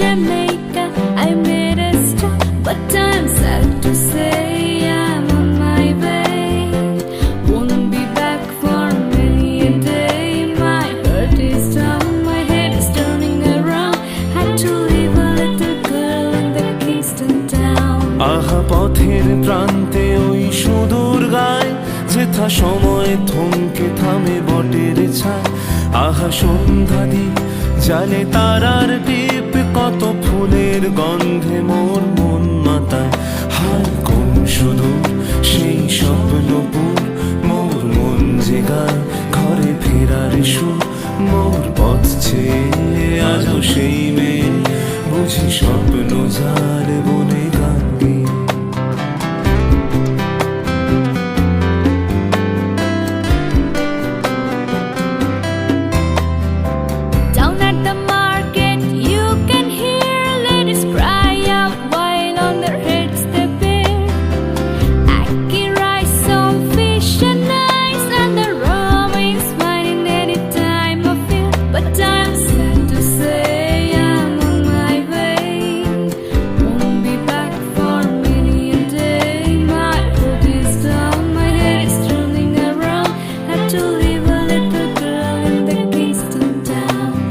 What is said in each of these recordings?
Jamaica, I made a stop, but I'm sad to say I'm on my way. Won't be back for many a day. My heart is down, my head is turning around. Had to leave a little girl in the Kingston town. আহা পথের প্রান্তে ওই সুদূর গায় যেথা সময় থমকে থামে বটের ছায় আহা সন্ধ্যা দি জালে তারার টি কত ফুলের গন্ধে মোর মন মাতায়। হার কোন শুধু সেই স্বপ্নপুর মোর মন জেগায় ঘরে ফেরার সুর। মোর পথ ছে আজও সেই মেয়ে বুঝি স্বপ্ন যার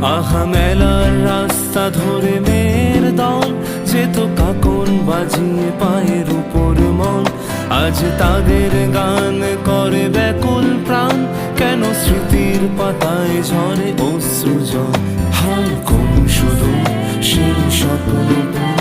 আহা মেলার রাস্তা ধরে মেয়ের দল যেত কাকন বাজিয়ে পায়ের উপর মন। আজ তাদের গান করে ব্যাকুল প্রাণ, কেন স্মৃতির পাতায় ঝরে অশ্রুজ হাল কোন শুধু সেই স্বপ্ন।